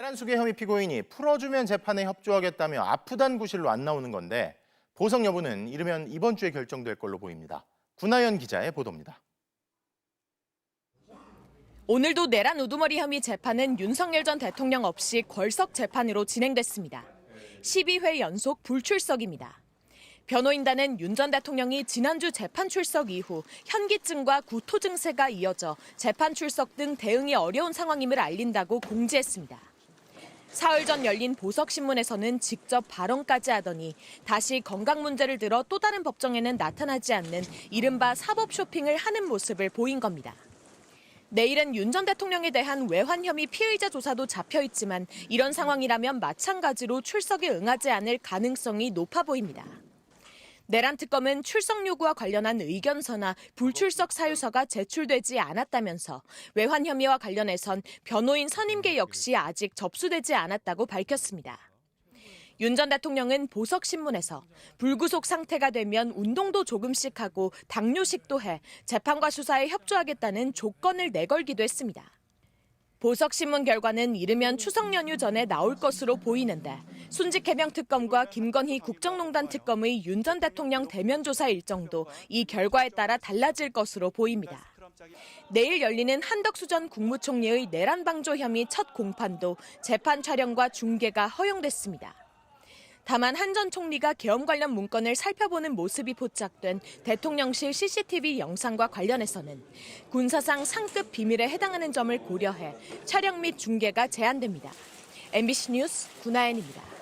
내란수계 혐의 피고인이 풀어주면 재판에 협조하겠다며 아프단 구실로 안 나오는 건데 보석 여부는 이르면 이번 주에 결정될 걸로 보입니다. 군하연 기자의 보도입니다. 오늘도 내란 우두머리 혐의 재판은 윤석열 전 대통령 없이 궐석 재판으로 진행됐습니다. 12회 연속 불출석입니다. 변호인단은 윤 전 대통령이 지난주 재판 출석 이후 현기증과 구토 증세가 이어져 재판 출석 등 대응이 어려운 상황임을 알린다고 공지했습니다. 사흘 전 열린 보석신문에서는 직접 발언까지 하더니 다시 건강 문제를 들어 또 다른 법정에는 나타나지 않는 이른바 사법 쇼핑을 하는 모습을 보인 겁니다. 내일은 윤 전 대통령에 대한 외환 혐의 피의자 조사도 잡혀 있지만 이런 상황이라면 마찬가지로 출석에 응하지 않을 가능성이 높아 보입니다. 내란 특검은 출석 요구와 관련한 의견서나 불출석 사유서가 제출되지 않았다면서 외환 혐의와 관련해선 변호인 선임계 역시 아직 접수되지 않았다고 밝혔습니다. 윤 전 대통령은 보석신문에서 불구속 상태가 되면 운동도 조금씩 하고 당뇨식도 해 재판과 수사에 협조하겠다는 조건을 내걸기도 했습니다. 보석신문 결과는 이르면 추석 연휴 전에 나올 것으로 보이는데 순직 해명 특검과 김건희 국정농단 특검의 윤 전 대통령 대면 조사 일정도 이 결과에 따라 달라질 것으로 보입니다. 내일 열리는 한덕수 전 국무총리의 내란 방조 혐의 첫 공판도 재판 촬영과 중계가 허용됐습니다. 다만 한 전 총리가 계엄 관련 문건을 살펴보는 모습이 포착된 대통령실 CCTV 영상과 관련해서는 군사상 상급 비밀에 해당하는 점을 고려해 촬영 및 중계가 제한됩니다. MBC 뉴스 구나연입니다.